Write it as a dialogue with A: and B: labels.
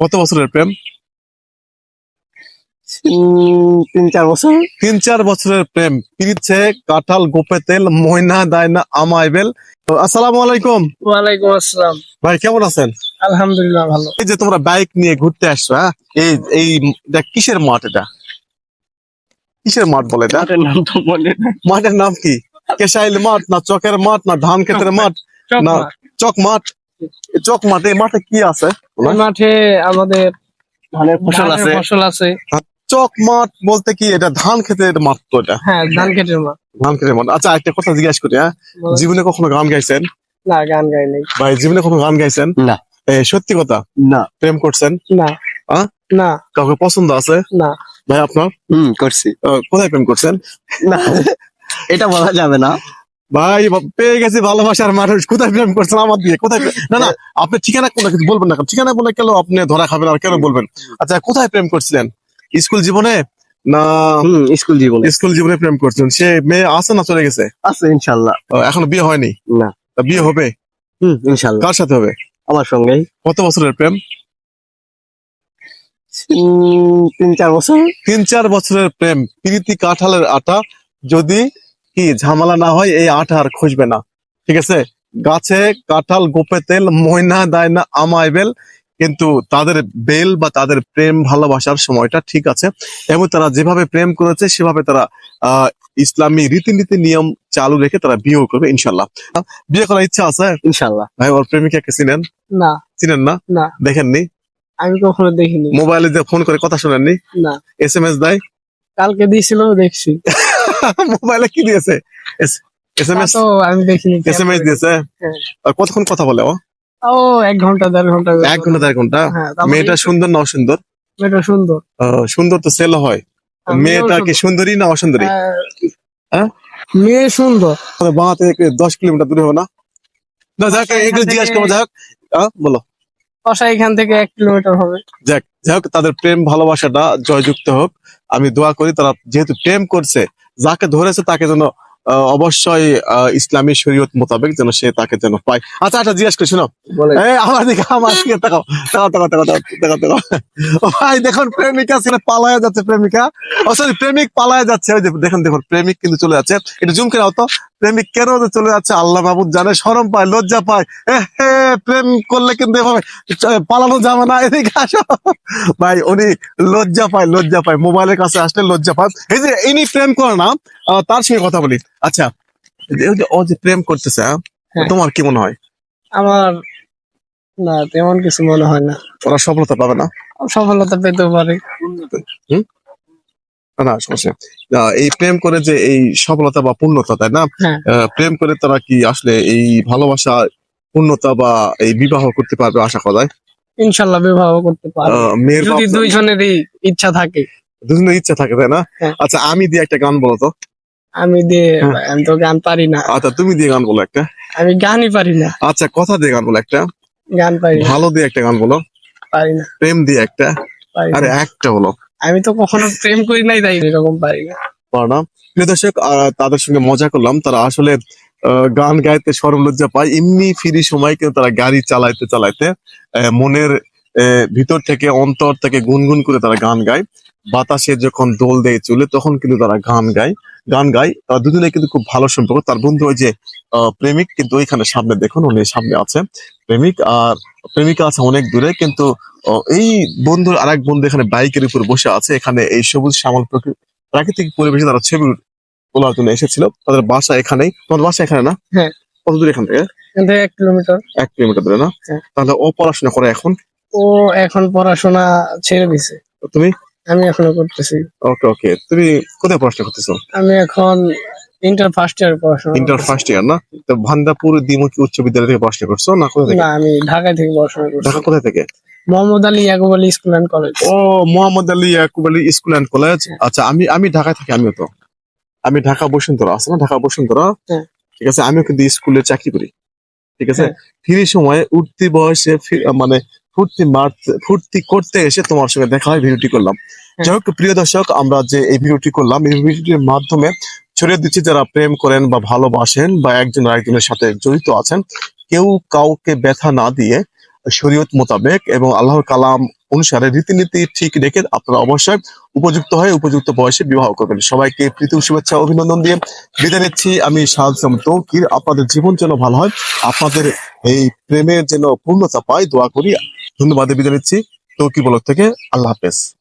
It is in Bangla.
A: কত বছরের প্রেম?
B: উম, তিন চার বছর।
A: তিন চার বছরের প্রেম। পিরিচ্ছে কাঁঠাল গোপে তেল ময়না দায়না আমায় বেল তো আসসালামু আলাইকুম।
B: ওয়ালাইকুম আসসালাম।
A: ভাই কেমন আছেন?
B: আলহামদুলিল্লাহ ভালো।
A: এই যে তোমরা বাইক নিয়ে ঘুরতে আসছো হ্যাঁ? এই এই কিসের মাঠ এটা? কিসের মাঠ বলে এটা?
B: মাঠের নাম তো মনে
A: মাঠের নাম কি? কেশাইল মাঠ না চকের মাঠ না ধান ক্ষেতের মাঠ?
B: চক
A: না
B: মাঠ।
A: চক মাঠ? চক মাঠ মাঠে কি আছে?
B: মাঠে আমাদের
C: ধানের ফসল আছে।
B: ফসল আছে।
A: চক মাঠ বলতে কি এটা ধান ক্ষেতের মাঠ তো এটা?
B: হ্যাঁ ধান খেতের মাঠ।
A: ধান ক্ষেতের মাঠ। আচ্ছা একটা কথা জিজ্ঞাসা করি হ্যাঁ? জীবনে কখনো গান গাইছেন?
B: না গান গাই নাই।
A: ভাই জীবনে কখনো গান গাইছেন?
C: না।
A: এ, সত্যি কথা?
C: না।
A: প্রেম করছেন?
B: না।
A: আহ?
B: না।
A: কাউকে পছন্দ আছে?
B: না।
A: ভাই আপনার?
C: হুম করছি।
A: আহ, কোথায় প্রেম করছেন?
C: না এটা বলা যাবে না।
A: ভাই পেয়ে গেছি ভালোবাসার মানুষ। কোথায় প্রেম করছেন আমার দিয়ে? কোথায় না না আপনি ঠিকানা কোনো কিছু বলবেন না ঠিকানা বলে কেন আপনি ধরা খাবেন আর কেন বলবেন? আচ্ছা কোথায় প্রেম করছিলেন? স্কুল জীবনে না
C: স্কুল জীবনে।
A: স্কুল জীবনে প্রেম করছেন? সে মেয়ে আছে না চলে গেছে?
C: আছে ইনশাল্লাহ।
A: এখনও বিয়ে হয়নি?
C: না।
A: বিয়ে হবে?
C: হুম ইনশাল্লাহ।
A: কার সাথে হবে?
C: আমার সঙ্গেই।
A: কত বছরের প্রেম?
B: তিন চার বছর।
A: তিন চার বছরের প্রেম। প্রীতি কাঁঠালের আটা যদি কি ঝামেলা না হয় এই আঠা আর খুঁজবে না। ঠিক আছে? গাছে কাঁঠাল গোপে তেল ময়না দেয় না আমায় বেল কিন্তু তাদের বেল বা তাদের প্রেম ভালোবাসার সময়টা ঠিক আছে। এবং তারা যেভাবে প্রেম করেছে সেভাবে তারা আহ ইসলামী রীতিনীতি নিয়ম চালু রেখে তারা বিয়ে করবে ইনশাল্লাহ বিয়ে করার ইচ্ছা আছে?
C: ইনশাল্লাহ
A: ভাই ওর প্রেমিকাকে চিনেন?
B: না।
A: চিনেন না?
B: না।
A: দেখেননি?
B: আমি কখনো দেখিনি।
A: মোবাইলে যে ফোন করে কথা শুনেননি?
B: না।
A: এস এম এস দেয়?
B: কালকে দিয়েছিল দেখছি।
A: মোবাইলে কি দিয়েছে? এস এম এস
B: তো আমি দেখিনি
A: এস এম এস দিয়েছে?
B: হ্যাঁ।
A: আর কতক্ষণ কথা বলে ও?
B: ও এক ঘণ্টা দেড় ঘণ্টা
A: এক ঘণ্টা দেড় ঘণ্টা?
B: হ্যাঁ
A: মেয়েটা সুন্দর না অসুন্দর?
B: মেয়েটা সুন্দর।
A: সুন্দর তো সেল হয়। মেয়েটা কি
B: সুন্দরী।
A: না অসুন্দরী?
B: হ্যাঁ।
A: হ্যাঁ?
B: মেয়ে সুন্দর।
A: বাঁ থেকে দশ কিলোমিটার দূরে হবে না? না যাক একটু জিজ্ঞাসা করব যাক বলো।
B: বাসা এখান থেকে এক কিলোমিটার হবে।
A: যাক যাই হোক তাদের প্রেম ভালোবাসাটা জয়যুক্ত হোক। আমি দোয়া করি তারা যেহেতু প্রেম করছে যাকে ধরেছে তাকে যেন অবশ্যই ইসলামী শরীয়ত মোতাবেক যেন সে তাকে যেন পায়। আচ্ছা আচ্ছা জিজ্ঞাসা করি শোনো। আমার দিকে আমার দিকে তাকাও তাকাও তাকাও তাকাও তাকাও তাকাও তাকাও। ভাই দেখুন প্রেমিকা ছেলে পালায় যাচ্ছে প্রেমিকা। ও সরি প্রেমিক পালায় যাচ্ছে। ওই যে দেখুন দেখুন প্রেমিক কিন্তু চলে যাচ্ছে। এটা জুম করে হতো তো। প্রেমিক কেন যে চলে যাচ্ছে? আল্লাহ মাহবুদ জানে শরম পায় লজ্জা পায়। প্রেম করলে কিন্তু এভাবে পালানো যাবে না এদিকে আসো। ভাই উনি লজ্জা পায় লজ্জা পায়। মোবাইলের কাছে আসলে লজ্জা পায় এই যে ইনি প্রেম করে না তার সঙ্গে কথা বলি। আচ্ছা যে ও যে প্রেম করতেছে হ্যাঁ? তোমার কি মনে হয়?
B: আমার না তেমন কিছু মনে হয় না।
A: ওরা সফলতা পাবে না?
B: সফলতা পেতেও পারে।
A: না, না সমস্যা এই প্রেম করে যে এই সফলতা বা পূর্ণতা তাই না?
B: হ্যাঁ।
A: প্রেম করে তারা কি আসলে এই ভালোবাসা পূর্ণতা বা এই বিবাহ করতে পারবে আশা করা যায়?
B: ইনশাল্লাহ বিবাহ করতে পারে
A: আহ, মেয়ের
B: যদি দুইজনেরই ইচ্ছা থাকে।
A: দুজনের ইচ্ছা থাকে তাই না?
B: হ্যাঁ।
A: আচ্ছা আমি দিয়ে একটা গান বলো তো।
B: আমি দিয়ে
A: হ্যাঁ।
B: আমি তো গান পারি না।
A: আচ্ছা তুমি দিয়ে গান বলো একটা।
B: আমি গানই পারি না।
A: আচ্ছা কথা দিয়ে গান বলো একটা।
B: গান পারি
A: ভালো দিয়ে একটা গান বলো।
B: পারি না।
A: প্রেম দিয়ে একটা। আরে একটা বলো।
B: আমি তো কখনো প্রেম করি নাই তাই এরকম পারি না।
A: পারো প্রিয় দর্শক তাদের সঙ্গে মজা করলাম। তারা আসলে গান গাইতে সরম লজ্জা পায়। এমনি ফ্রি সময় কিন্তু তারা গাড়ি চালাইতে চালাইতে মনের ভিতর থেকে, অন্তর থেকে গুনগুন করে তারা গান গায়। বাতাসে যখন দোল দেয় চলে, তখন কিন্তু তারা গান গায় গান গায়। তারা দুজনে কিন্তু খুব ভালো সম্পর্ক। তার বন্ধু ওই যে প্রেমিক, কিন্তু ওইখানে সামনে দেখুন, উনি সামনে আছে। প্রেমিক, আর প্রেমিকা আছে অনেক দূরে, কিন্তু এই বন্ধুর আরেক বন্ধু এখানে বাইকের উপর বসে আছে এখানে এই সবুজ শ্যামল প্রকৃতি প্রাকৃতিক পরিবেশে তারা ছবি তোলার জন্য এসেছিল তাদের বাসা এখানেই। তোমার বাসা এখানে না?
B: হ্যাঁ।
A: কত দূর এখান থেকে?
B: এক কিলোমিটার।
A: এক কিলোমিটার দূরে না?
B: হ্যাঁ।
A: তাহলে ও পড়াশোনা করে এখন?
B: ও এখন পড়াশোনা ছেড়ে দিছে।
A: তুমি?
B: আমি এখনও করতেছি।
A: ওকে ওকে। তুমি কোথায় পড়াশোনা করতেছো?
B: আমি এখন ইন্টার ফার্স্ট ইয়ার পড়াশোনা
A: ইন্টার ফার্স্ট ইয়ার না? তো ভান্দাপুর দ্বিমুখী উচ্চ বিদ্যালয় থেকে পড়াশোনা করছ না কোথা থেকে?
B: না আমি ঢাকা থেকে পড়াশোনা করছি।
A: ঢাকা কোথায় থেকে?
B: Mohammad Ali Yakub Ali school and college.
A: O Mohammad Ali Yakub Ali school and college. আচ্ছা আমি আমি ঢাকায় থাকি আমিও তো। আমি ঢাকা বসুন্ধরা আছে না? ঢাকা বসুন্ধরা?
B: হ্যাঁ।
A: ঠিক আছে আমিও কিন্তু স্কুলে চাকরি করি। ঠিক আছে?
B: হ্যাঁ।
A: ফ্রি সময়ে উঠতি বয়সে মানে ফুর্তি মারতে ফুর্তি করতে এসে তোমার সঙ্গে দেখা হয় ভিডিওটি করলাম।
B: হ্যাঁ।
A: যাই হোক প্রিয় দর্শক আমরা যে এই ভিডিওটি করলাম এই ভিডিওটির মাধ্যমে ছড়িয়ে দিচ্ছি যারা প্রেম করেন বা ভালোবাসেন বা একজন আরেকজনের সাথে জড়িত আছেন কেউ কাউকে ব্যথা না দিয়ে শরীয়ত মোতাবেক এবং আল্লাহর কালাম অনুসারে রীতিনীতি ঠিক রেখে আপনারা অবশ্যই উপযুক্ত হয়ে উপযুক্ত বয়সে বিবাহ করবেন। সবাইকে প্রীতি শুভেচ্ছা অভিনন্দন দিয়ে বিদায় নিচ্ছি। আমি শাহজাম তৌকির, আপনাদের জীবন যেন ভালো হয়, আপনাদের এই প্রেমের যেন পূর্ণতা পায়, দোয়া করি। ধন্যবাদ বিদায় নিচ্ছি। তৌকি বলক থেকে আল্লাহ হাফেজ।